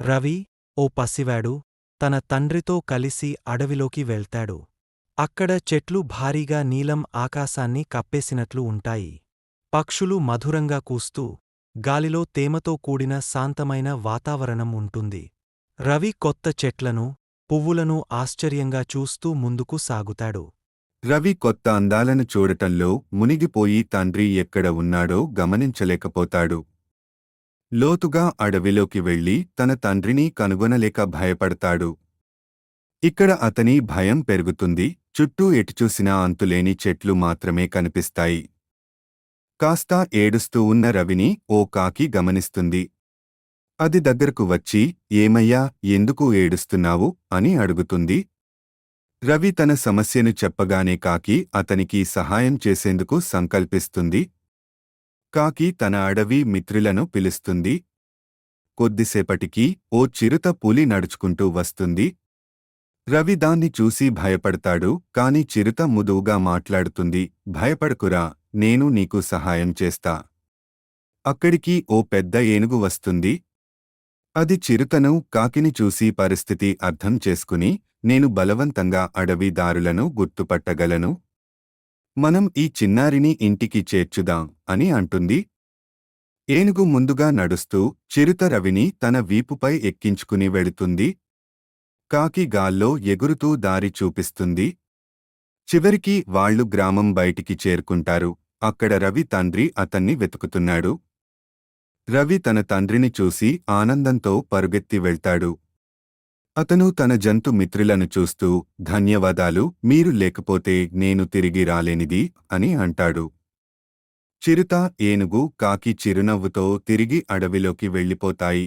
రవి ఓ పసివాడు తన తండ్రితో కలిసి అడవిలోకి వెళ్తాడు. అక్కడ చెట్లు భారీగా నీలం ఆకాశాన్ని కప్పేసినట్లు ఉంటాయి. పక్షులు మధురంగా కూస్తూ గాలిలో తేమతో కూడిన శాంతమైన వాతావరణం ఉంటుంది. రవి కొత్త చెట్లను పువ్వులను ఆశ్చర్యంగా చూస్తూ ముందుకు సాగుతాడు. రవి కొత్త అందాలను చూడటంలో మునిగిపోయి తండ్రి ఎక్కడ ఉన్నాడో గమనించలేకపోతాడు. లోతుగా అడవిలోకి వెళ్ళి తన తండ్రిని కనుగొనలేక భయపడతాడు. ఇక్కడ అతని భయం పెరుగుతుంది చుట్టూ ఎటుచూసినా అంతులేని చెట్లు మాత్రమే కనిపిస్తాయి. కాస్త ఏడుస్తూ ఉన్న రవిని ఓ కాకి గమనిస్తుంది. అది దగ్గరకు వచ్చి ఏమయ్యా ఎందుకు ఏడుస్తున్నావు? అని అడుగుతుంది. రవి తన సమస్యను చెప్పగానే కాకి అతనికి సహాయం చేసేందుకు సంకల్పిస్తుంది. కాకి తన అడవి మిత్రులను పిలుస్తుంది. కొద్దిసేపటికి ఓ చిరుత పులి నడుచుకుంటూ వస్తుంది. రవి దాన్ని చూసి భయపడతాడు కాని చిరుత ముదువుగా మాట్లాడుతుంది భయపడకురా నేను నీకు సహాయం చేస్తా. అక్కడికి ఓ పెద్ద ఏనుగు వస్తుంది. అది చిరుతను కాకిని చూసి పరిస్థితి అర్థం చేసుకుని నేను బలవంతంగా అడవి దారులను గుర్తుపట్టగలను మనం ఈ చిన్నారిని ఇంటికి చేర్చుదాం అని అంటుంది. ఏనుగు ముందుగా నడుస్తూ చిరుత రవిని తన వీపుపై ఎక్కించుకుని వెళుతుంది. కాకి గాల్లో ఎగురుతూ దారి చూపిస్తుంది. చివరికి వాళ్ళు గ్రామం బయటికి చేరుకుంటారు. అక్కడ రవి తండ్రి అతన్ని వెతుకుతున్నాడు. రవి తన తండ్రిని చూసి ఆనందంతో పరుగెత్తి వెళ్తాడు. అతను తన జంతు మిత్రులను చూస్తూ ధన్యవాదాలు మీరు లేకపోతే నేను తిరిగి రాలేనిది అని అంటాడు. చిరుత ఏనుగు కాకి చిరునవ్వుతో తిరిగి అడవిలోకి వెళ్ళిపోతాయి.